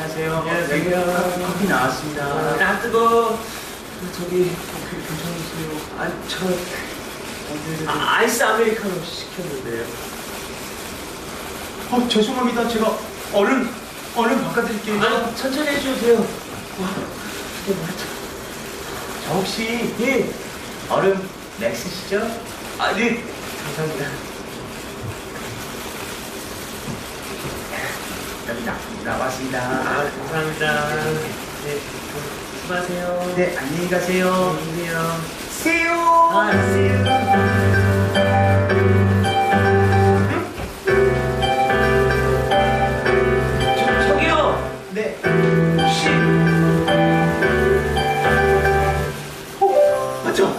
안녕하세요. 예, 네, 안녕하세요. 커피 나왔습니다. 아 네, 뜨거. 그, 저기 그, 괜찮으세요? 아저 아, 아이스 아메리카노 시켰는데요. 어 죄송합니다. 제가 얼른 얼른 바꿔드릴게요. 아니 천천히 해주세요. 와 이게 뭐야? 저 혹시 예 얼음 맥스시죠? 아네 감사합니다. 나, 나왔습니다. 아 감사합니다. 네. 수고하세요. 네, 안녕히 가세요. 안녕히 계세요. 세요. 아, 저기요. 네. 혹시 어, 맞죠?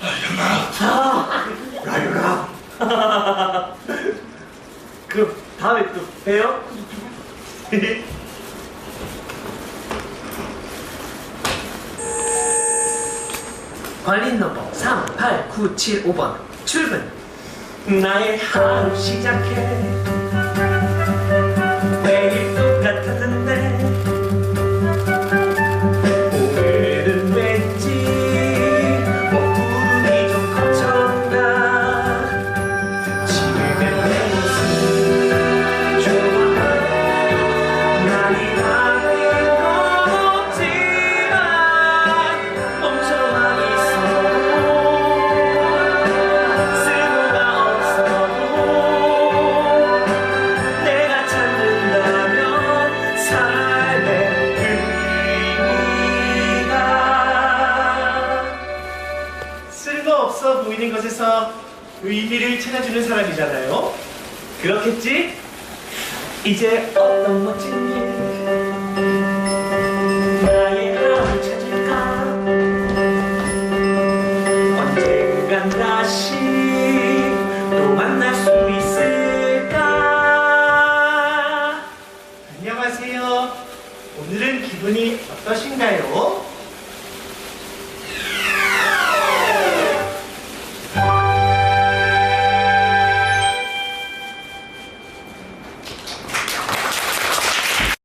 라이언아. 라이언아. 그럼 다음에 또 봬요. 관리 넘버 38975번. 출근. 나의 하루 시작해 없어 보이는 것에서 의미를 찾아주는 사람이잖아요. 그렇겠지? 이제 어떤 멋진 일 나의 하루 찾을까 언젠간 다시 또 만날 수 있을까 안녕하세요. 오늘은 기분이 어떠신가요?